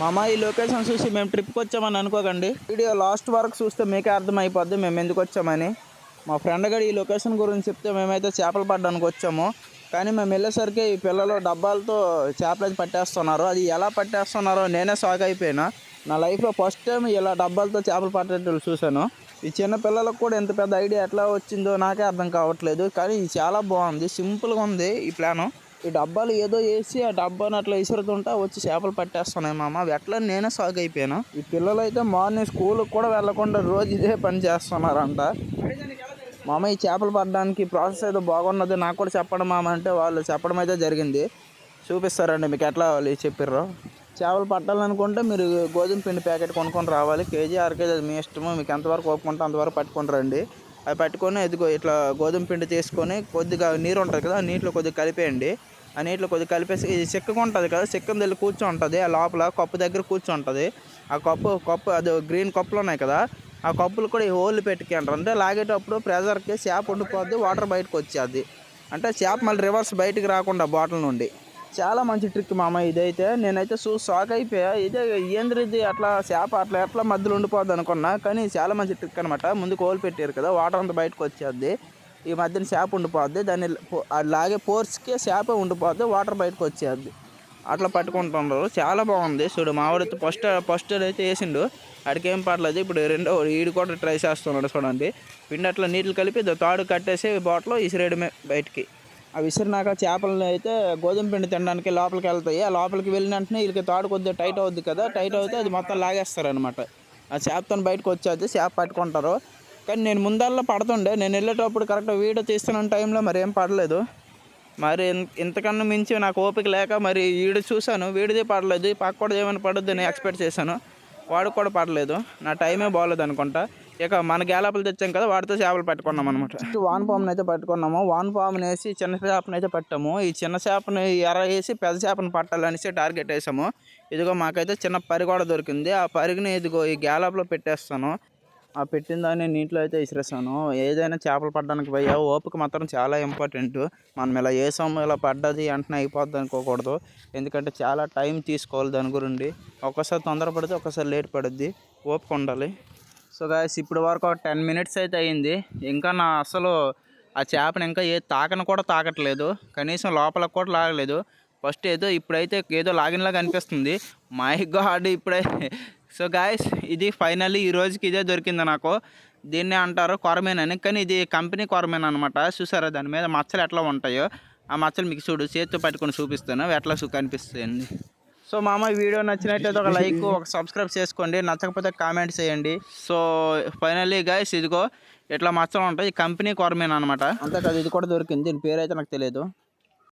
మామా ఈ లొకేషన్ చూసి మేము ట్రిప్కి వచ్చామని అనుకోకండి. వీడియో లాస్ట్ వరకు చూస్తే మీకే అర్థమైపోద్ది మేము ఎందుకు వచ్చామని. మా ఫ్రెండ్ గడి ఈ లొకేషన్ గురించి చెప్తే మేమైతే చేపలు పడ్డానికి వచ్చాము. కానీ మేము వెళ్ళేసరికి ఈ పిల్లలు డబ్బాలతో చేపలు అయితే పట్టేస్తున్నారు. అది ఎలా పట్టేస్తున్నారో నేనే షాక్ అయిపోయినా. నా లైఫ్లో ఫస్ట్ టైం ఇలా డబ్బాలతో చేపలు పట్టేటట్లు చూశాను. ఈ చిన్న పిల్లలకు కూడా ఎంత పెద్ద ఐడియా ఎట్లా వచ్చిందో నాకే అర్థం కావట్లేదు. కానీ ఇది చాలా బాగుంది సింపుల్గా ఉంది ఈ ప్లాను ఈ డబ్బాలు ఏదో వేసి ఆ డబ్బాను అట్లా విసురుతుంటా వచ్చి చేపలు పట్టేస్తున్నాయి మామ. అవి ఎట్లా నేనే సాగు అయిపోయాను. ఈ పిల్లలు అయితే మార్నింగ్ స్కూల్కి కూడా వెళ్ళకుండా రోజు ఇదే పని చేస్తున్నారంట. మామ ఈ చేపలు పట్టడానికి ప్రాసెస్ ఏదో బాగున్నది నాకు కూడా చెప్పడం మామ అంటే వాళ్ళు చెప్పడం అయితే జరిగింది. చూపిస్తారండి మీకు ఎట్లా కావాలి చెప్పిర్రు. చేపలు పట్టాలనుకుంటే మీరు గోధుమ పిండి ప్యాకెట్ కొనుక్కొని రావాలి. కేజీ అర కేజీ అది మీ ఇష్టము. మీకు ఎంతవరకు ఒప్పుకుంటే అంతవరకు పట్టుకొని రండి. అవి పట్టుకొని ఎదుగో ఇట్లా గోధుమ పిండి తీసుకొని కొద్దిగా నీరు ఉంటుంది కదా నీటిలో కొద్దిగా కలిపేయండి. ఆ నీటిలో కొద్దిగా కలిపేసి ఇది చెక్కగా ఉంటుంది కదా చెక్కం దగ్గర కూర్చుంటుంది. ఆ లోపల కప్పు దగ్గర కూర్చుంటుంది. ఆ కప్పు కప్పు అది గ్రీన్ కప్పులు ఉన్నాయి కదా ఆ కప్పులు కూడా ఈ హోల్ పెట్టుకుంటారు అంటే లాగేటప్పుడు ప్రెజర్కి చేప ఉండిపోద్ది వాటర్ బయటకు వచ్చేది. అంటే చేప మళ్ళీ రివర్స్ బయటికి రాకుండా బాటిల్ నుండి. చాలా మంచి ట్రిక్ మామ ఇదైతే. నేనైతే చూ షాక్ అయిపోయా. ఇదే ఏంద్రిది అట్లా చేప అట్లా ఎట్లా మధ్యలో ఉండిపోద్ది అనుకున్నా. కానీ చాలా మంచి ట్రిక్ అనమాట ముందు కోలు పెట్టారు కదా వాటర్ అంతా బయటకు వచ్చేది ఈ మధ్యన చేప ఉండిపోద్ది. దాన్ని లాగే పోర్స్కే చేప ఉండిపోద్ది వాటర్ బయటకు వచ్చేది అట్లా పట్టుకుంటున్నారు. చాలా బాగుంది. చూడు మావాడైతే ఫస్ట్ ఫస్ట్ అయితే వేసిండు. ఆడికి పడలేదు ఇప్పుడు రెండో ఈడు కూడా ట్రై చేస్తున్నాడు చూడండి. పిండి అట్లా నీళ్ళు కలిపి తాడు కట్టేసి బాటిల్ విసిరేయడమే బయటికి. ఆ విసిరినాక చేపలను అయితే గోధుమ పిండి తినడానికి లోపలికి వెళ్తాయి. ఆ లోపలికి వెళ్ళిన వెంటనే వీళ్ళకి తాడు కొద్దిగా టైట్ అవుద్ది కదా టైట్ అవుతే అది మొత్తం లాగేస్తారు అనమాట ఆ చేపతో బయటకు వచ్చేది చేప పట్టుకుంటారు. కానీ నేను ముందల్లో పడుతుండే. నేను వెళ్ళేటప్పుడు కరెక్ట్ వీడియో తీస్తున్న టైంలో మరి ఏం పడలేదు. మరి ఇంతకన్నా మించి నాకు ఓపిక లేక మరి వీడు చూశాను. వీడిదే పడలేదు. పక్క కూడా ఏమైనా పడుద్ది అని ఎక్స్పెక్ట్ చేశాను. వాడికి కూడా పడలేదు. నా టైమే బాగోలేదు అనుకుంటా ఇక మన గ్యాలపులు తెచ్చాం కదా వాడితో చేపలు పట్టుకున్నాం అనమాట వాన్ పాముని అయితే పట్టుకున్నాము. వాన్ పాముని వేసి చిన్న చేపను అయితే పట్టాము. ఈ చిన్న చేపని ఎర్ర వేసి పెద్ద చేపను పట్టాలనేసి టార్గెట్ వేసాము. ఇదిగో మాకైతే చిన్న పరి కూడా దొరికింది. ఆ పరిగిని ఇదిగో ఈ గ్యాలప్లో పెట్టేస్తాను. ఆ పెట్టిన దాన్ని నీటిలో అయితే విసిరేసాను. ఏదైనా చేపలు పడడానికి పోయా ఓపిక మాత్రం చాలా ఇంపార్టెంట్ మనం ఇలా వేసాము ఇలా పడ్డది వెంటనే అయిపోద్ది అనుకోకూడదు. ఎందుకంటే చాలా టైం తీసుకోవాలి దాని గురించి ఒక్కసారి తొందరపడితే ఒకసారి ఒక్కసారి లేట్ పడుద్ది. ఓపిక ఉండాలి. సో గాయస్ ఇప్పుడు వరకు ఒక టెన్ మినిట్స్ అయితే అయ్యింది ఇంకా నా అసలు ఆ చేపని ఇంకా ఏ తాకను కూడా తాకట్లేదు. కనీసం లోపలకు కూడా లాగలేదు. ఫస్ట్ ఏదో ఇప్పుడైతే ఏదో లాగినలాగా అనిపిస్తుంది. మై గాడ్ ఇప్పుడే. సో గాయస్ ఇది ఫైనల్లీ ఈ రోజుకి ఇదే దొరికింది నాకు. దీన్నే అంటారు కొరమేన్ అని. కానీ ఇది కంపెనీ కొరమేన్ అనమాట చూసారా దాని మీద మచ్చలు ఎట్లా ఉంటాయో? ఆ మచ్చలు మీకు చూడు చేతితో పట్టుకొని చూపిస్తాను. ఎట్లా సు- సో మామ వీడియో నచ్చినట్లయితే ఒక లైక్ ఒక సబ్స్క్రైబ్ చేసుకోండి. నచ్చకపోతే కామెంట్ చేయండి. సో ఫైనల్లీ గైస్ ఇదిగో ఇట్లా మచ్చలు ఉంటాయి. కంపెనీ కొరమేనా అనమాట అంతే కదా ఇది కూడా దొరికింది. దీని పేరు అయితే నాకు తెలియదు